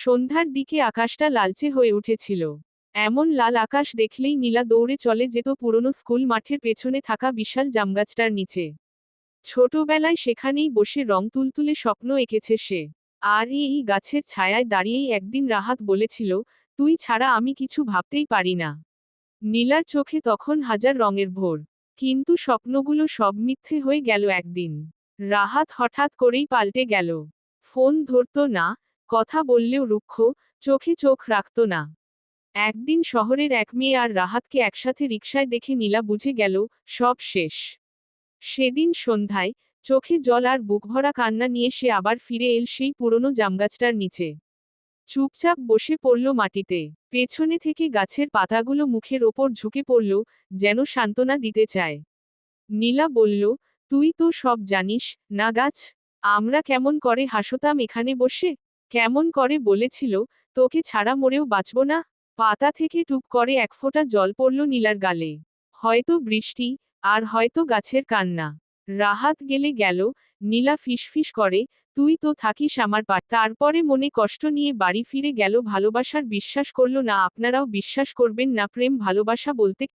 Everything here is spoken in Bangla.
সন্ধ্যার দিকে আকাশটা লালচে হয়ে উঠেছিল। এমন লাল আকাশ দেখলেই নীলা দৌড়ে চলে যেত পুরনো স্কুল মাঠের পেছনে থাকা বিশাল জামগাছটার নিচে। ছোটবেলায় সেখানেই বসে রং তুলতুলে স্বপ্ন এঁকেছে সে। আর এই গাছের ছায়ায় দাঁড়িয়েই একদিন রাহাত বলেছিল, তুই ছাড়া আমি কিছু ভাবতেই পারি না। নীলার চোখে তখন হাজার রঙের ভোর। কিন্তু স্বপ্নগুলো সব মিথ্যে হয়ে গেল একদিন। রাহাত হঠাৎ করেই পাল্টে গেল। ফোন ধরত না কথা বললেও রুক্ষ, চোখে চোখ রাখত না। একদিন শহরের এক মেয়ে আর রাহাতকে একসাথে রিকশায় দেখে নীলা বুঝে গেল, সব শেষ। সেদিন সন্ধ্যায়, চোখে জল আর বুকভরা কান্না নিয়ে সে আবার ফিরে এল সেই পুরনো জামগাছটার নিচে। চুপচাপ বসে পড়ল মাটিতে, পেছনে থেকে গাছের পাতাগুলো মুখের ওপর ঝুঁকে পড়ল, যেন সান্ত্বনা দিতে চায়। নীলা বলল, তুই তো সব জানিস, না গাছ? আমরা কেমন করে হাসতাম এখানে বসে? কেমন করে বলেছিল, তোকে ছাড়া মরেও বাঁচব না? পাতা থেকে টুপ করে এক ফোঁটা জল পড়ল নীলার গালে। হয়তো বৃষ্টি, আর হয়তো গাছের কান্না। রাহাত গেলে গেল, নীলা ফিসফিস করে, তুই তো থাকিস আমার পা তারপরে মনে কষ্ট নিয়ে বাড়ি ফিরে গেল, ভালোবাসার বিশ্বাস করল না, আপনারাও বিশ্বাস করবেন না, প্রেম ভালোবাসা বলতে